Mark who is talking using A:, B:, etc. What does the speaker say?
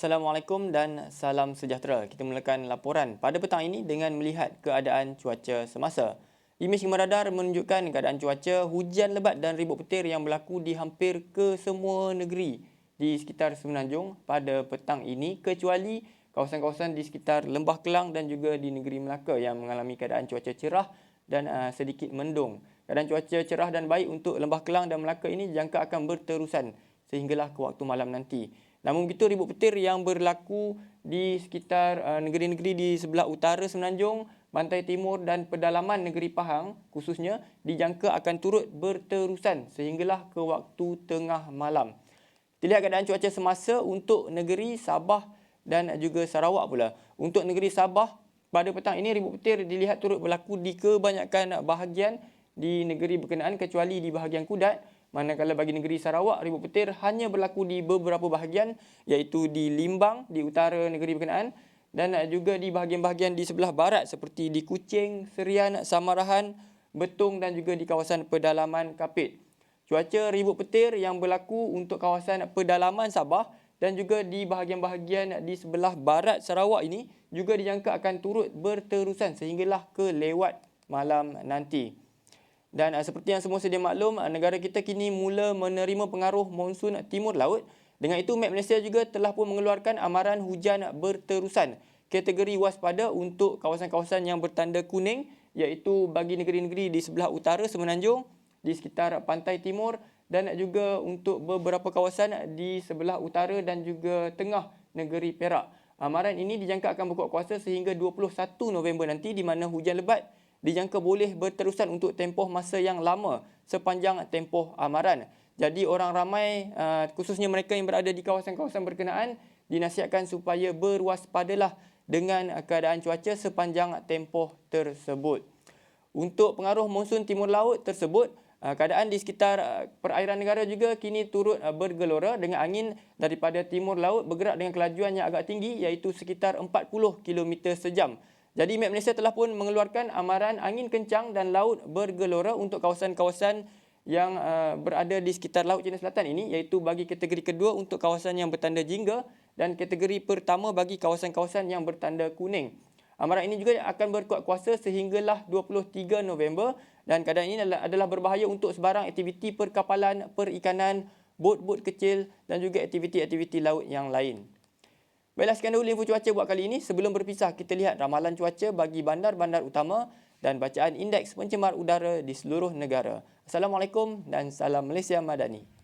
A: Assalamualaikum dan salam sejahtera. Kita mulakan laporan pada petang ini dengan melihat keadaan cuaca semasa. Imej khidmat radar menunjukkan keadaan cuaca hujan lebat dan ribut petir yang berlaku di hampir ke semua negeri di sekitar Semenanjung pada petang ini kecuali kawasan-kawasan di sekitar Lembah Kelang dan juga di negeri Melaka yang mengalami keadaan cuaca cerah dan uh, sedikit mendung. Keadaan cuaca cerah dan baik untuk Lembah Kelang dan Melaka ini jangka akan berterusan sehinggalah ke waktu malam nanti. Namun begitu ribut petir yang berlaku di sekitar uh, negeri-negeri di sebelah utara Semenanjung, Pantai Timur dan pedalaman negeri Pahang khususnya dijangka akan turut berterusan sehinggalah ke waktu tengah malam. Kita lihat keadaan cuaca semasa untuk negeri Sabah dan juga Sarawak pula. Untuk negeri Sabah pada petang ini ribut petir dilihat turut berlaku di kebanyakan bahagian di negeri berkenaan kecuali di bahagian Kudat Manakala bagi negeri Sarawak, ribut petir hanya berlaku di beberapa bahagian iaitu di Limbang, di utara negeri berkenaan dan juga di bahagian-bahagian di sebelah barat seperti di Kuching, Serian, Samarahan, Betung dan juga di kawasan pedalaman Kapit. Cuaca ribut petir yang berlaku untuk kawasan pedalaman Sabah dan juga di bahagian-bahagian di sebelah barat Sarawak ini juga dijangka akan turut berterusan sehinggalah ke lewat malam nanti. Dan uh, seperti yang semua sedia maklum, uh, negara kita kini mula menerima pengaruh monsun timur laut. Dengan itu, Met Malaysia juga telah pun mengeluarkan amaran hujan berterusan kategori waspada untuk kawasan-kawasan yang bertanda kuning iaitu bagi negeri-negeri di sebelah utara Semenanjung, di sekitar pantai timur dan juga untuk beberapa kawasan di sebelah utara dan juga tengah negeri Perak. Amaran ini dijangka akan berkuat kuasa sehingga 21 November nanti di mana hujan lebat dijangka boleh berterusan untuk tempoh masa yang lama sepanjang tempoh amaran. Jadi orang ramai uh, khususnya mereka yang berada di kawasan-kawasan berkenaan dinasihatkan supaya berwaspadalah dengan keadaan cuaca sepanjang tempoh tersebut. Untuk pengaruh monsun timur laut tersebut, uh, keadaan di sekitar uh, perairan negara juga kini turut bergelora dengan angin daripada timur laut bergerak dengan kelajuan yang agak tinggi iaitu sekitar 40 km sejam. Jadi Met Malaysia telah pun mengeluarkan amaran angin kencang dan laut bergelora untuk kawasan-kawasan yang uh, berada di sekitar Laut Cina Selatan ini iaitu bagi kategori kedua untuk kawasan yang bertanda jingga dan kategori pertama bagi kawasan-kawasan yang bertanda kuning. Amaran ini juga akan berkuat kuasa sehinggalah 23 November dan keadaan ini adalah berbahaya untuk sebarang aktiviti perkapalan, perikanan, bot-bot kecil dan juga aktiviti-aktiviti laut yang lain. Baiklah sekian dahulu info cuaca buat kali ini. Sebelum berpisah, kita lihat ramalan cuaca bagi bandar-bandar utama dan bacaan indeks pencemar udara di seluruh negara. Assalamualaikum dan salam Malaysia Madani.